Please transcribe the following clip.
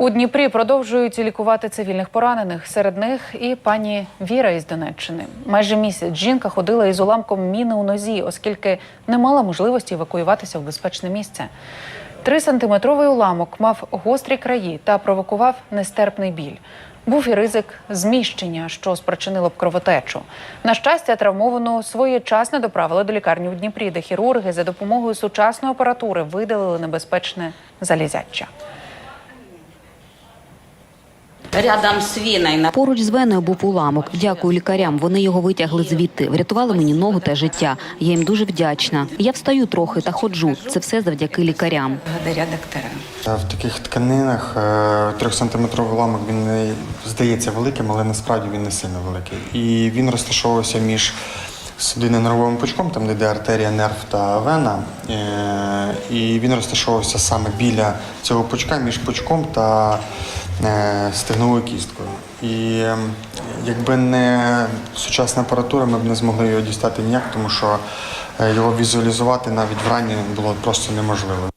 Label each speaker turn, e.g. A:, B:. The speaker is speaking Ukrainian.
A: У Дніпрі продовжують лікувати цивільних поранених. Серед них і пані Віра із Донеччини. Майже місяць жінка ходила із уламком міни у нозі, оскільки не мала можливості евакуюватися в безпечне місце. Трисантиметровий уламок мав гострі краї та провокував нестерпний біль. Був і ризик зміщення, що спричинило б кровотечу. На щастя, травмовану своєчасно доправили до лікарні у Дніпрі, де хірурги за допомогою сучасної апаратури видалили небезпечне залізяча.
B: Рядом з віною
C: Поруч з веною був уламок. Дякую лікарям. Вони його витягли звідти. Врятували мені ногу та життя. Я їм дуже вдячна. Я встаю трохи та ходжу. Це все завдяки лікарям.
B: благодаря докторам.
D: Е, В таких тканинах е, трьохсантиметровий уламок він не здається великим, але насправді він не сильно великий. І він розташовувався між судинно-нервовим пучком, там де йде артерія, нерв та вена. Е, І він розташовувався саме біля цього пучка, між пучком та е, стегновою кісткою. І е, якби не сучасна апаратура, ми б не змогли його дістати ніяк, тому що е, його візуалізувати навіть вранні було просто неможливо.